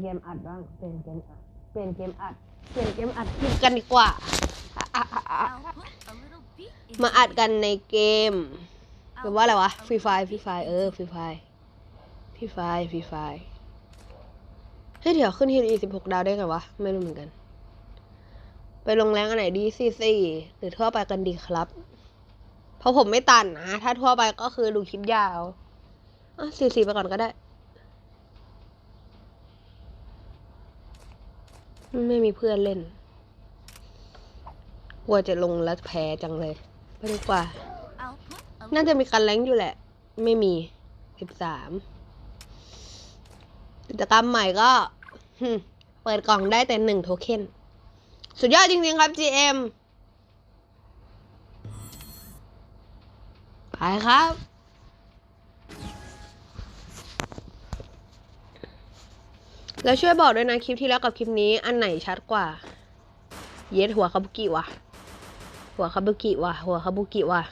เกมอัดบ้างเปลี่ยนเกมอัดเปลี่ยนเกมอัดเปลี่ยนเกมอัดคลิปกันดีกว่าอะอะอะอะ I'll put a little beat in มาอัดกันในเกมหรือว่าอะไรวะฟรีไฟฟรีไฟเออฟรีไฟฟรีไฟฟรีไฟเฮ้ยเดี๋ยวขึ้นทีอีสิบหกดาวได้ไงวะ ไม่รู้เหมือนกัน ไปลงแรงอันไหนดีซีซีหรือทั่วไปกันดีครับ เพราะผมไม่ตันนะ ถ้าทั่วไปก็คือดูคลิปยาวอะซีซีไปก่อนก็ได้ ไม่มีเพื่อนเล่น กลัวจะลงแล้วแพ้จังเลยไปดีกว่า น่าจะมีการแรงอยู่แหละ ไม่มีสิบสามกิจกรรมใหม่ก็เปิดกล่องได้แต่หนึ่งโทเค็น สุดยอดจริงๆครับ GM ไปครับ แล้วช่วยบอกด้วยนะคลิปที่แล้วกับคลิปนี้อันไหนชัดกว่า เย็ดหัวคาบุกิว่ะหัวคาบุกิว่ะหัวคาบุกิว่ะ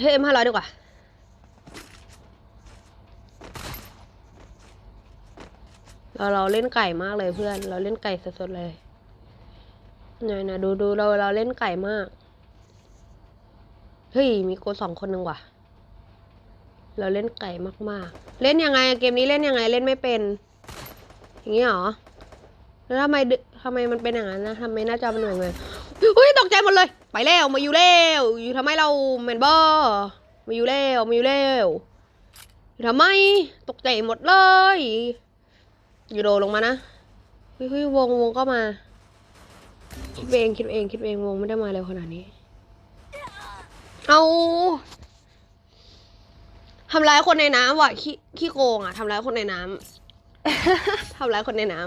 เฮ้ยเอ็มห้าร้อยดีกว่าเราเราเล่นไก่มากเลยเพื่อน เราเล่นไก่สดๆเลยไหนนะดูดูเราเราเล่นไก่มาก เฮ้ย มีโกสองคนหนึ่งว่ะ เราเล่นไก่มากๆ เล่นยังไงเกมนี้เล่นยังไงเล่นไม่เป็น อย่างงี้เหรอ แล้วทำไมทำไมมันเป็นอย่างนั้นนะทำไมหน้าจอมันเหมือนกันเฮ้ยตกใจหมดเลย ไปแล้วมาอยู่แล้วอยู่ทำไมเราเมนบอมาอยู่แล้วมาอยู่แล้วอยู่ทำไมตกใจหมดเลยอยู่โรลงมานะเฮ้ยเฮ้ยวงวงก็มา คิดเองคิดเองคิดเองวงไม่ได้มาเร็วขนาดนี้ เอา ทำร้ายคนในน้ำว่ะขี้ขี้โกงอะทำร้ายคนในน้ำ ทำร้ายคนในน้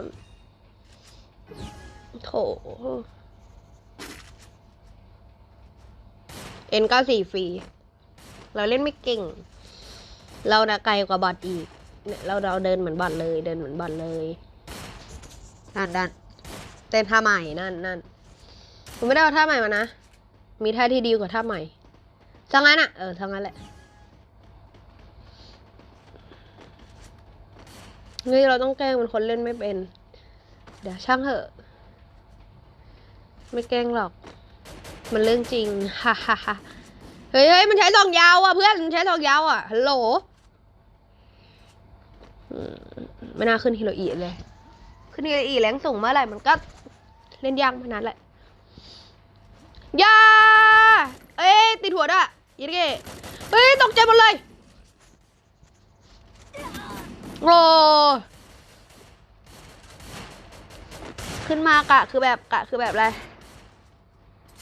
ำโถ N 9 4ฟรี เราเล่นไม่เก่ง เรานะไกลกว่าบอทอีก เนี่ยเราเราเดินเหมือนบอทเลย เดินเหมือนบอทเลยนั่นนั่นเต้นท่าใหม่นั่นนั่นผมไม่ได้เอาท่าใหม่มานะ มีท่าที่ดีกว่าท่าใหม่ทั้งนั้นอะเออทั้งนั้นแหละ เฮ้เราต้องแกล้งเป็นคนเล่นไม่เป็น เดี๋ยวช่างเถอะ ไม่แกล้งหรอก มันเรื่องจริง ฮ่าฮ่าฮ่าเฮ้ยเฮ้ยมันใช้สองยาวอะเพื่อน มันใช้สองยาวอะ ฮัลโหลไม่น่าขึ้นฮิโรอีเลย ขึ้นฮิโรอีแรงสูงเมื่อไหร่มันก็เล่นยากเมื่อนั้นแหละยาเอ้ยติดหัวด้วยยินเกเฮ้ยตกใจหมดเลย โอ้ขึ้นมากะคือแบบกะคือแบบอะไร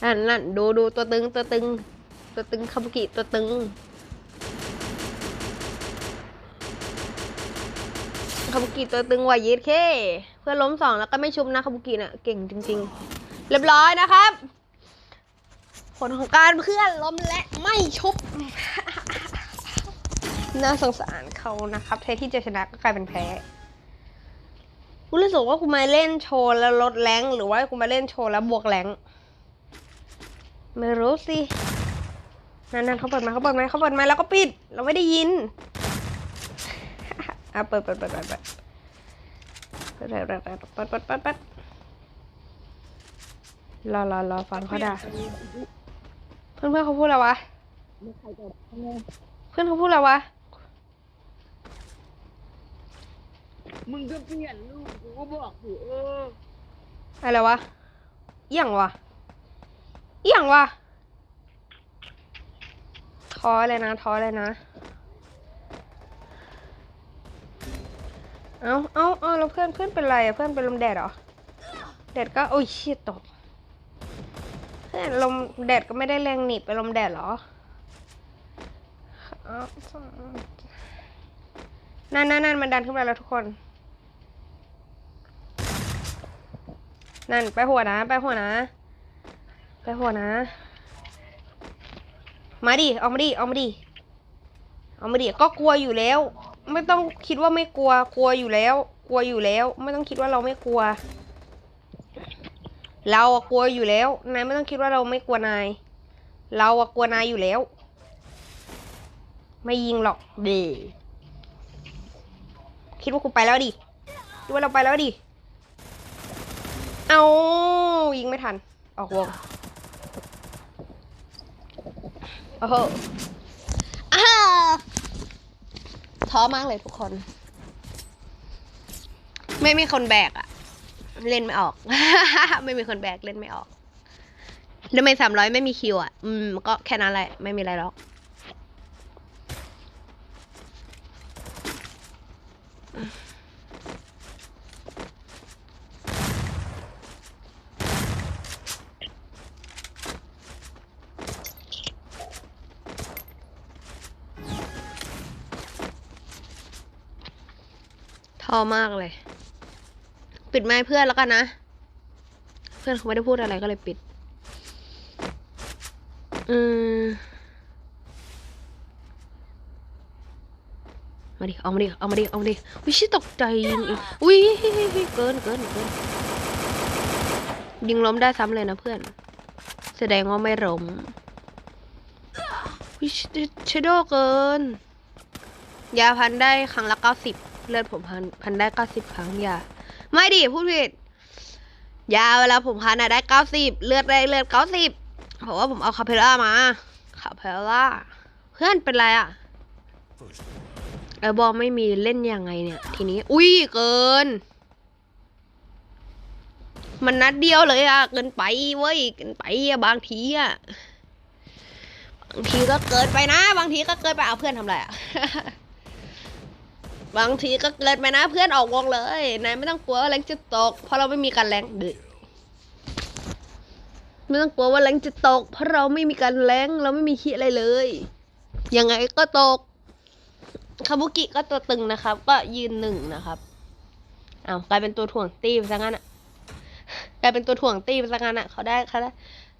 นั่นนั่นดูดูตัวตึงตัวตึง ตัวตึงคาบุกิตัวตึงคาบุกิตัวตึงว่ะยีดเค เพื่อนล้มสองแล้วก็ไม่ชุบนะคาบุกิน่ะเก่งจริง ๆ เรียบร้อยนะครับ ผลของการเพื่อนล้มและไม่ชุบ น่าสงสารเขานะครับแทที่จะชนะก็กลายเป็นแพ้คุณรู้สึกว่าคุณมาเล่นโชว์แล้วลดแรงหรือว่าคุณมาเล่นโชว์แล้วบวกแรงไม่รู้สินั่นนั่นเขาเปิดมาเขาเปิดมาเขาเปิดมาแล้วก็ปิด เราไม่ได้ยินอะเปิดเปิดเปิดเปิดเปิดเปิดเปิดเปิดเปิดเปิดเปิดเปิดเปิดรอรอรอฟังเขาด่าเพื่อนเพื่อนเขาพูดอะไรวะ เพื่อนเขาพูดอะไรวะ มึงก็เปลี่ยนลูกกูก็บอกอยู่เอออะไรวะเอี่ยงวะเอี่ยงวะท้อเลยนะท้อเลยนะ เอาเอาเอาแล้วเพื่อนเพื่อนเป็นไรอะเพื่อนเป็นลมแดดเหรอ แดดก็โอ้ยเชี่ยตก เพื่อนลมแดดก็ไม่ได้แรงหนีบไปลมแดดเหรอเอานั่นนั่นนั่นมันดันขึ้นมาแล้วทุกคน นั่นไปหัวนะ ไปหัวนะ ไปหัวนะ มาดิเอามาดิเอามาดิเอามาดิก็กลัวอยู่แล้ว ไม่ต้องคิดว่าไม่กลัว กลัวอยู่แล้ว กลัวอยู่แล้ว ไม่ต้องคิดว่าเราไม่กลัว เราอะกลัวอยู่แล้วนายไม่ต้องคิดว่าเราไม่กลัวนาย เราอะกลัวนายอยู่แล้ว ไม่ยิงหรอกเดโอเคคิดว่ากูไปแล้วดิคิดว่าเราไปแล้วดิ เอายิงไม่ทัน ออกวงโอ้โหอ้าท้อมากเลยทุกคน ไม่มีคนแบกอะเล่นไม่ออก ไม่มีคนแบกเล่นไม่ออกแล้วไม่สามร้อยไม่มีคิวอะอืม ก็แค่นั้นแหละ ไม่มีอะไรหรอก อมากเลย ปิดไมค์เพื่อนแล้วกันนะ เพื่อนเขาไม่ได้พูดอะไรก็เลยปิด อืมมาดิ เอามาดิ เอามาดิ เอามาดิวิชิตกใจยิงอุ้ยเกินเกินเกินยิงล้มได้ซ้ำเลยนะเพื่อน แสดงว่าไม่ล้มวิชิโดเกิน ยาพันได้ครั้งละเก้าสิบ เลือดผมพันพันได้เก้าสิบครั้งยาไม่ดิพูดผิดยาเวลาผมพันอะได้เก้าสิบเลือดได้เลือดเก้าสิบเพราะว่าผมเอาคาเพล่ามาคาเพล่าเพื่อนเป็นไรอะไอบอลไม่มีเล่นยังไงเนี่ย ทีนี้ อุ้ยเกิน มันนัดเดียวเลยอะเกินไปเว้ยเกินไปอะบางทีอะบางทีก็เกินไปนะ บางทีก็เกินไปเอาเพื่อนทำไรอะ บางทีก็เกินไปนะเพื่อนออกวงเลยนายไม่ต้องกลัวว่าแรงจะตก เพราะเราไม่มีการแรงดึกไม่ต้องกลัวว่าแรงจะตก เพราะเราไม่มีการแรงเราไม่มีขี้อะไรเลยยังไงก็ตกคาบุกิก็ตัวตึงนะครับ ก็ยืนหนึ่งนะครับอ้าวกลายเป็นตัวถ่วงตีไปซะงั้นอะกลายเป็นตัวถ่วงตีไปซะงั้นอะเขาได้เขาได้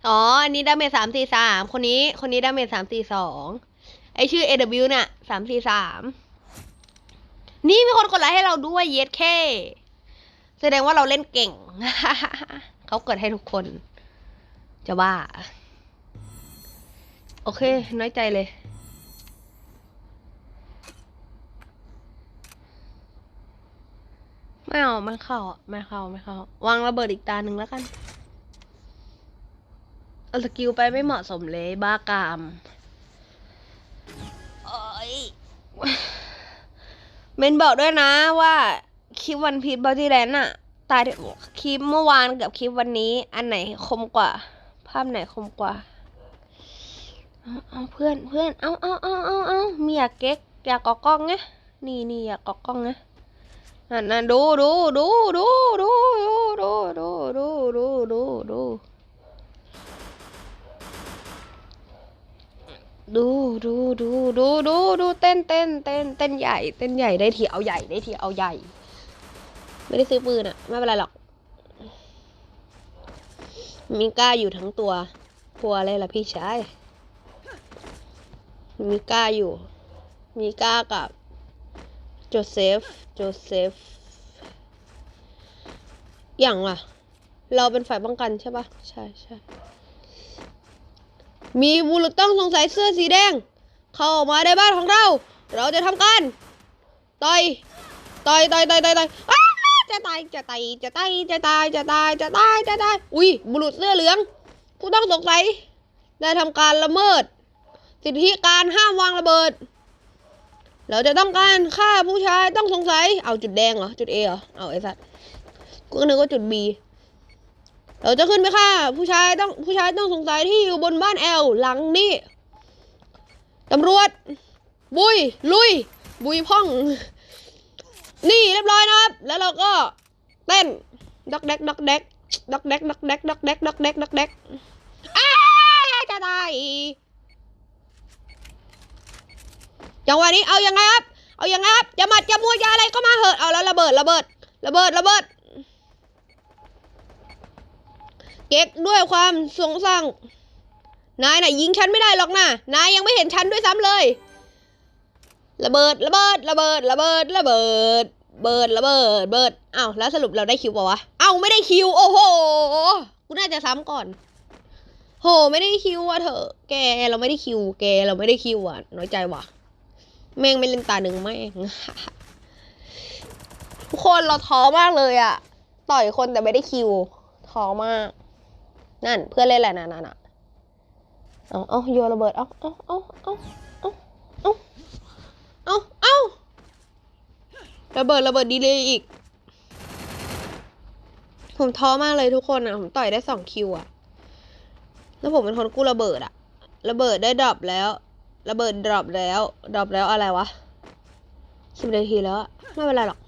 อ๋ออันนี้ดาเมจสามสี่สามคนนี้คนนี้ดาเมจสามสี่สองไอชื่อ AW เนี่ยสามสี่สาม นี่มีคนกดไลค์ให้เราด้วยเยสแค่แสดงว่าเราเล่นเก่ง เขาเกิดให้ทุกคน จะว่าโอเค น้อยใจเลย ไม่เอาไม่เข้าไม่เข้าไม่เข้าวางระเบิดอีกตาหนึ่งแล้วกันเอาสกิลไปไม่เหมาะสมเลย บ้ากามโอ้ย เมนบอกด้วยนะว่าคลิปวันพีชบอดี้แลนด์อะตายคลิปเมื่อวานกับคลิปวันนี้ อันไหนคมกว่า ภาพไหนคมกว่าเอาเพื่อนเพื่อนเอาเอาเอาเอาเอามีอยากเก๊กอยากกอกล้องไงนี่นี่อยากกอกกล้องไงนั่นนั่นดูดูดูดูดูดูดูดูดูดูดู ดูดูดูดูดูดูเต้นเต้นเต้นเต้นใหญ่ เต้นใหญ่ได้ทีเอาใหญ่ได้ทีเอาใหญ่ ไม่ได้ซื้อปืนอะไม่เป็นไรหรอก มีก้าอยู่ทั้งตัวกลัวอะไรล่ะพี่ชายมีก้าอยู่ มีก้ากับโจเซฟโจเซฟอย่างล่ะ เราเป็นฝ่ายป้องกันใช่ปะใช่ใช่ มีบุรุษต้องสงสัยเสื้อสีแดง เข้ามาในบ้านของเรา เราจะทำการต่อยต่อยต่อยต่อยต่อยต่อยอ้าจะตายจะตายจะตายจะตายจะตายจะตายจะตายอุ้ยบุรุษเสื้อเหลือง ผู้ต้องสงสัย ได้ทำการละเมิด สิทธิการห้ามวางระเบิด เราจะต้องการฆ่าผู้ชายต้องสงสัย เอาจุดแดงเหรอ จุด A เหรอ เอาไอ้สัตว์กูนึกว่าจุด B เราจะขึ้นไปฆ่าผู้ชายต้องผู้ชายต้องสงสัยที่อยู่บนบ้านแอลหลังนี้ตำรวจ บุย ลุย บุยพ่อง นี่เรียบร้อยนะครับ แล้วเราก็เต้นด็อกแดกด็อกแดกด็อกแดกด็อกแดกด็อกแดกด็อกแดกด็อกแดกอ้าจะตายจังหวะนี้เอายังไงครับ เอายังไงครับจะหมัดจะมัวจะอะไรก็มาเหอะเอาแล้วระเบิดระเบิด ระเบิดระเบิด เก๊กด้วยความสงสังนายน่ะยิงฉันไม่ได้หรอกนะนายยังไม่เห็นฉันด้วยซ้ำเลย ระเบิดระเบิดระเบิดระเบิดระเบิด เบิดระเบิดเบิดอ้าวแล้วสรุปเราได้คิวปะวะเอ้าไม่ได้คิวโอ้โหกูน่าจะซ้ำก่อนโหไม่ได้คิวอะเถอะ แกเราไม่ได้คิว แกเราไม่ได้คิวอะ น้อยใจว่ะ แม่งไม่เล่นตาหนึ่งแม่งทุกคนเราท้อมากเลยอะต่อยคนแต่ไม่ได้คิวท้อมาก นั่นเพื่อนเล่นแหละนั่นน่ะเอาเอาโยนระเบิดเอาเอาเอาเอาเอาเอาเอาเอาระเบิดระเบิดดีเลยอีก ผมท้อมากเลยทุกคนอะ ผมต่อยได้สองคิวอะแล้วผมเป็นคนกู้ระเบิดอะระเบิดได้ดรอปแล้ว ระเบิดดรอปแล้วดรอปแล้วอะไรวะสิบนาทีแล้วไม่เป็นไรหรอก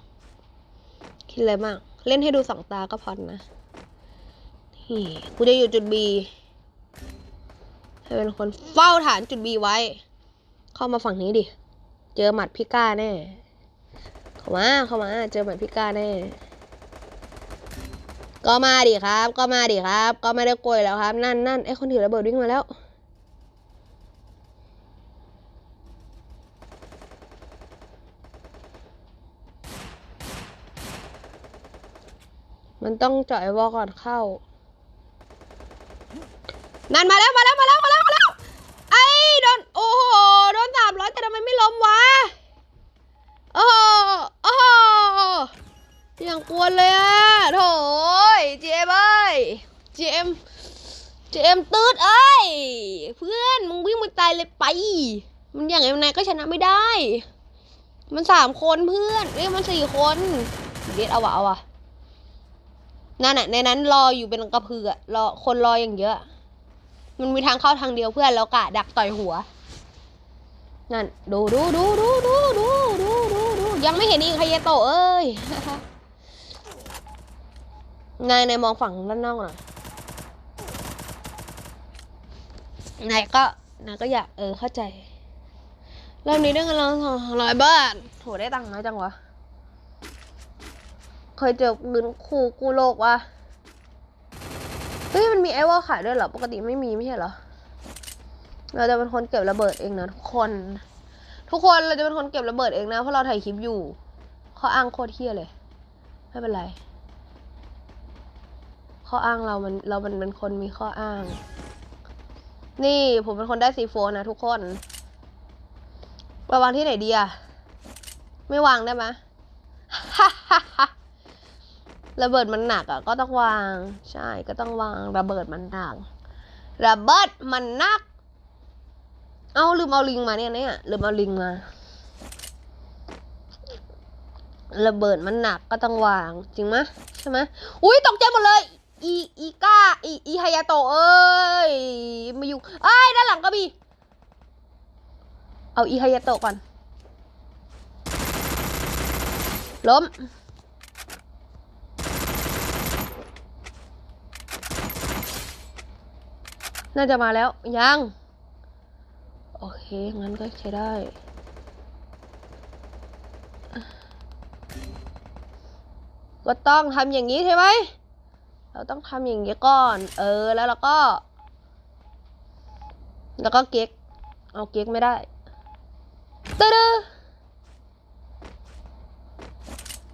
คิดอะไรมาก เล่นให้ดูสองตาก็พอนะ นี่กูจะอยู่จุด B ให้เป็นคนเฝ้าฐานจุด B ไว้ เข้ามาฝั่งนี้ดิ เจอหมัดพิก้าแน่ เข้ามา เข้ามา เจอหมัดพิก้าแน่ ก็มาดิครับ ก็มาดิครับ ก็ไม่ได้โกยแล้วครับ นั่นนั่นไอคนถือระเบิดวิ่งมาแล้วมันต้องเจาะไอวอลก่อนเข้า นั่นมาแล้วมาแล้วมาแล้วมาแล้วมาแล้วไอ้โดนโอ้โหโดนสามร้อยแต่ทำไมไม่ล้มวะโอ้โหโอ้โหอย่างกวนเลยอะโถยเจมเอ้ยเจมเจมตืดเอ้ยเพื่อนมึงวิ่งมาตายเลยไป มันอย่างไรก็ชนะไม่ได้ มันสามคนเพื่อนเอ้ยมันสี่คนเด็ดเอาวะเอาวะนั่นน่ะในนั้นรออยู่เป็นกระเพืออรอคนรออย่างเยอะ มันมีทางเข้าทางเดียวเพื่อนแล้วกะดักต่อยหัว นั่น ดูดูดูดูดูดูดูดูดูยังไม่เห็นอีกใครโตเอ้ยนายนายมองฝั่งด้านนอกหน่อยนายก็นายก็อยากเออเข้าใจเริ่มนี้ได้เงินเราสองร้อยบาทโหได้ตังค์น้อยจังวะ เคยเจอปืนคู่กู้โลกวะ มีไอวอลขายด้วยเหรอ ปกติไม่มีไม่ใช่เหรอ เราจะเป็นคนเก็บระเบิดเองนะทุกคน ทุกคนเราจะเป็นคนเก็บระเบิดเองนะ เพราะเราถ่ายคลิปอยู่เขาอ้างโคตรเที่ยเลย ไม่เป็นไรข้ออ้างเรามันเรามันเป็นคนมีข้ออ้าง นี่ผมเป็นคนได้ซีโฟนนะทุกคนไปวางที่ไหนดีอะไม่วางได้ไหม ระเบิดมันหนักอะก็ต้องวาง ใช่ก็ต้องวาง ระเบิดมันหนัก ระเบิดมันหนัก เอาลืมเอาลิงมาเนี่ยเนี่ยลืมเอาลิงมา ระเบิดมันหนักก็ต้องวาง จริงไหมใช่ไหมอุ้ยตกใจหมดเลยอีอีก้าอีอีฮายาโตเอ้ยมาอยู่เอ้ยด้านหลังก็มี เอาอีฮายาโตก่อน ล้ม น่าจะมาแล้ว ยัง โอเค งั้นก็ใช้ได้ ก็ต้องทำอย่างนี้ใช่ไหม เราต้องทำอย่างนี้ก่อน เออ แล้วเราก็ แล้วก็เก๊ก เอาเก๊กไม่ได้ตึ๊ด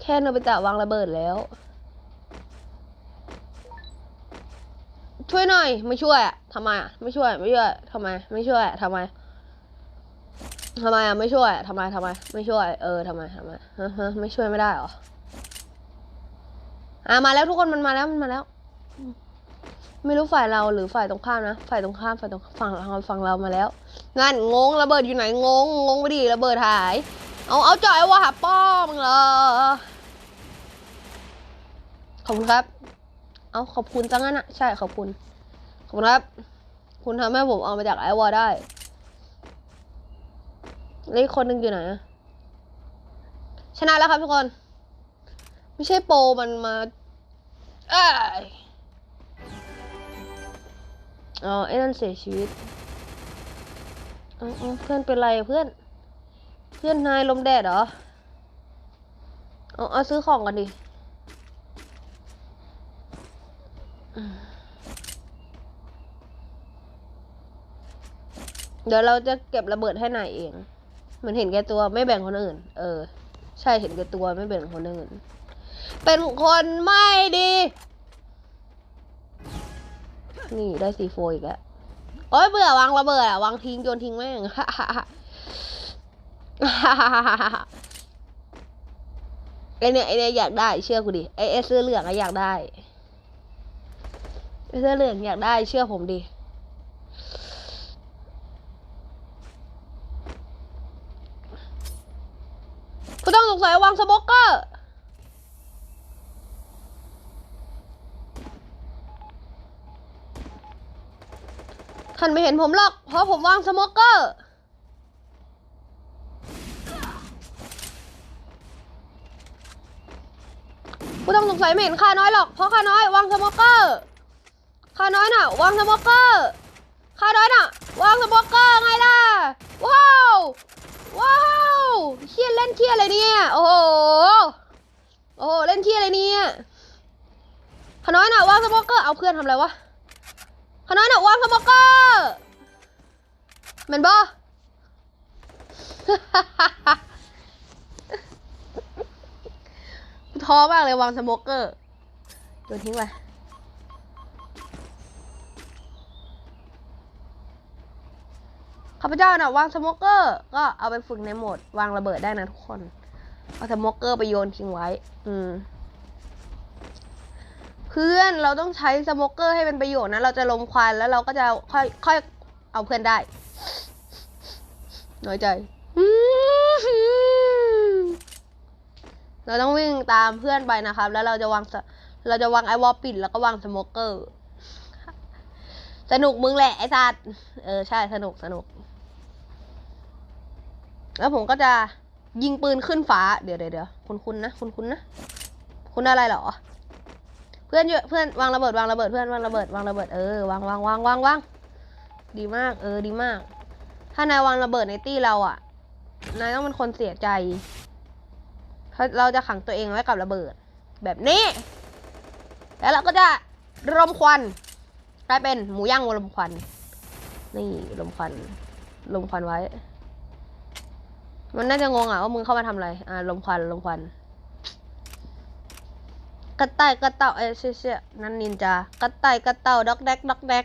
แค่โนบิตะวางระเบิดแล้ว ช่วยหน่อย ไม่ช่วยอะ ทำไมอะไม่ช่วยไม่ช่วยทำไม ไม่ช่วยทำไมทำไมอะไม่ช่วยทำไมทำไม ไม่ช่วย เออทำไมทำไมฮะฮะไม่ช่วยไม่ได้เหรออะมาแล้วทุกคนมันมาแล้วมันมาแล้ว ไม่รู้ฝ่ายเราหรือฝ่ายตรงข้ามนะฝ่ายตรงข้ามฝ่ายตรงฝั่งเราฝั่งเรามาแล้วงั้นงงระเบิดอยู่ไหนงงงงไปดิระเบิดหาย เอาเอาจ่อยว่าหาป้อมึงเหรอขอบคุณครับ เอาขอบคุณจังงั้นอะใช่ขอบคุณ ขอบคุณครับ คุณทำให้ผมเอามาจากไอวอได้แล้วอีกคนหนึ่งอยู่ไหนชนะแล้วครับทุกคน ไม่ใช่โปมันมาเอ้ยอ๋อไอ้นั่นเสียชีวิตเพื่อนเป็นไรเพื่อน เพื่อนนายลมแดดเหรอเอาเอาซื้อของกันดิ เดี๋ยวเราจะเก็บระเบิดให้นายเองเหมือนเห็นแก่ตัวไม่แบ่งคนอื่น เออ ใช่เห็นแก่ตัวไม่แบ่งคนอื่น เป็นคนไม่ดี นี่ได้ซีโฟอีกแล้วโอ้ยเบื่อวางระเบิดอะวางทิ้งโยนทิ้งแม่งไอเนี่ยไอเนี่ยอยากได้เชื่อกูดิไอไอเสื้อเหลืองอะอยากได้เสื้อเหลืองอยากได้เชื่อผมดิผู้ต้องสงสัย วางสโมกเกอร์ท่านไม่เห็นผมหรอก เพราะผมวางสโมกเกอร์ผู้ต้องสงสัยไม่เห็นข้าน้อยหรอก เพราะข้าน้อยวางสโมกเกอร์ข้าน้อยน่ะ วางสโมกเกอร์ข้าน้อยน่ะ วางสโมกเกอร์ไงล่ะ ว้าว ว้าว ล่นเคียอะไรเนี่ย โอ้โห โอ้โห เล่นเคียอะไรเนี่ยข้าน้อยน่ะวางสโมกเกอร์ เอาเพื่อนทำอะไรวะข้าน้อยน่ะวางสโมกเกอร์แมันบ่ท้อมากเลยวางสโมกเกอร์โยนทิ้งไป ข้าพเจ้าน่ะวางสโมกเกอร์ ก็เอาไปฝึกในโหมด วางระเบิดได้นะทุกคน เอาสโมกเกอร์ไปโยนทิ้งไว้ อืม เพื่อนเราต้องใช้สโมกเกอร์ให้เป็นประโยชน์นะ เราจะลมควันแล้วเราก็จะค่อยค่อยเอาเพื่อนได้ น้อยใจเราต้องวิ่งตามเพื่อนไปนะครับ แล้วเราจะวางเราจะวางไอวอลปิดแล้วก็วางสโมกเกอร์ สนุกมึงแหละไอสัตว์ เออ ใช่ สนุกสนุก แล้วผมก็จะยิงปืนขึ้นฟ้า เดี๋ยวเดี๋ยวเดี๋ยวคุณคุณนะ คุณคุณนะ คุณอะไรเหรอ เพื่อนเยอะเพื่อนวางระเบิดวางระเบิดเพื่อนวางระเบิดวางระเบิดเออวางวางวางวางวางดีมาก เออดีมาก ถ้านายวางระเบิดในตี้เราอะ นายต้องเป็นคนเสียใจเพราะเราจะขังตัวเองไว้กับระเบิด แบบนี้ แล้วเราก็จะรมควันกลายเป็นหมูย่างลมควัน นี่ลมควันลมควันไว้ มันน่าจะงงอะว่ามึงเข้ามาทำอะไร อ่าลมควันลมควันกระต่ายกระเต่าเอ้ยเชี่ยเชี่ยนั่นนินจากระต่ายกระเต่าดอกแดกดอกแดก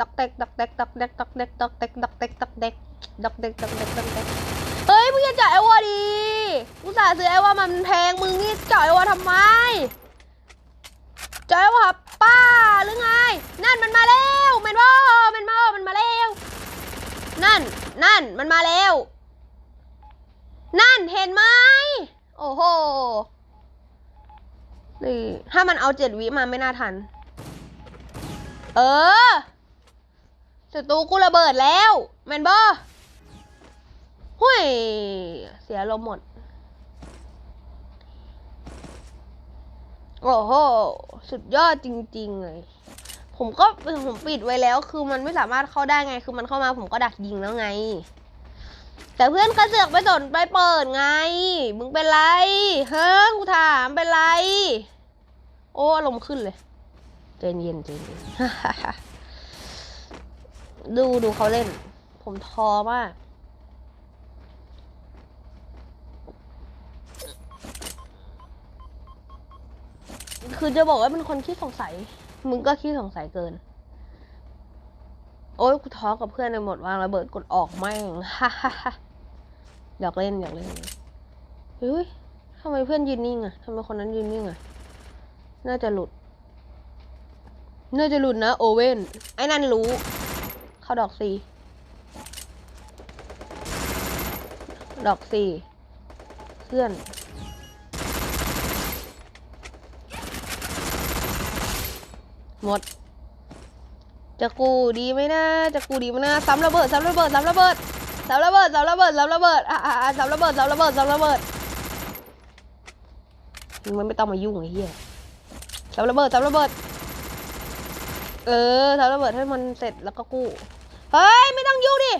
ดอกแดกดอกแดกดอกแดกดอกแดกดอกแดกดอกแดกดอกแดกดอกแดกดอกแดกดอกแดกเฮ้ยมึงอย่าจ่ายไอ้วอดีอุตส่าซื้อไอ้วอมันแพงมึงนี่จ่ายไอ้วอทำไมจ่ายไอ้วอป้าหรือไง นั่นมันมาแล้วแมนบ่แมนบ่มันมาแล้ว นั่นนั่นมันมาแล้ว นั่นเห็นไหมโอ้โหนี่ถ้ามันเอาเจ็ดวิมาไม่น่าทัน เออศัตรูกูระเบิดแล้วแมนบอห้ย เสียลมหมด โอ้โห สุดยอดจริง ๆ เลย ผมก็ผมปิดไว้แล้ว คือมันไม่สามารถเข้าได้ไง คือมันเข้ามาผมก็ดักยิงแล้วไง แต่เพื่อนกระเสือกไปสนไปเปิดไง มึงเป็นไร เฮ้ยกูถามเป็นไร โอ้ลมณ์ขึ้นเลยใจนเย็นใจนเย็นดูดูเขาเล่น ผมท้อมากคือจะบอกว่าเป็นคนขี้สงสัย มึงก็ขี้สงสัยเกิน อ้ยกูท้อกับเพื่อนในหมดวางระเบิดกดออกแม่งฮ่าฮ่าฮ่าอยากเล่นอยากเล่นเฮ้ยทำไมเพื่อนยืนนิ่งอะทำไมคนนั้นยืนนิ่งอะน่าจะหลุด น่าจะหลุดนะโอเว่น ไอ้นั่นรู้ เข้าดอกสี่ดอกสี่เพื่อน หมด จะกูดีไหมนะ จะกูดีไหมนะซ้ำระเบิดซ้ำระเบิดซ้ำระเบิดซ้ำระเบิดซ้ำระเบิดซ้ำระเบิดอะอะอะซ้ำระเบิดซ้ำระเบิดซ้ำระเบิดมึงไม่ต้องมายุ่งไอ้เหี้ยซ้ำระเบิดซ้ำระเบิด เออซ้ำระเบิดให้มันเสร็จแล้วก็กู้ เฮ้ยไม่ต้องยุ่งดิ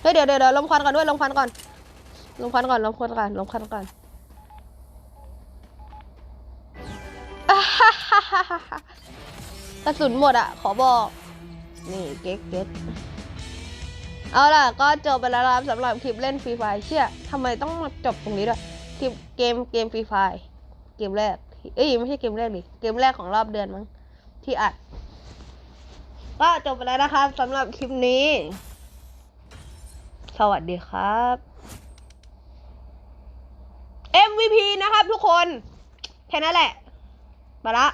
เฮ้ยเดี๋ยวเดี๋ยวเดี๋ยวลมควันก่อนด้วยลมควันก่อนลมควันก่อนลมควันก่อนลมควันก่อน กระสุนหมดอะ ขอบอก นี่เก๊กเก๊กเอาล่ะ ก็จบไปแล้วนะครับสำหรับคลิปเล่นฟรีไฟเชื่อทำไมต้องมาจบตรงนี้ด้วยคลิปเกมเกมฟรีไฟเกมแรก เอ้ยไม่ใช่เกมแรกดิเกมแรกของรอบเดือนมั้งที่อัด ก็จบไปแล้วนะครับสำหรับคลิปนี้ สวัสดีครับ MVP นะครับทุกคน แค่นั้นแหละไปละ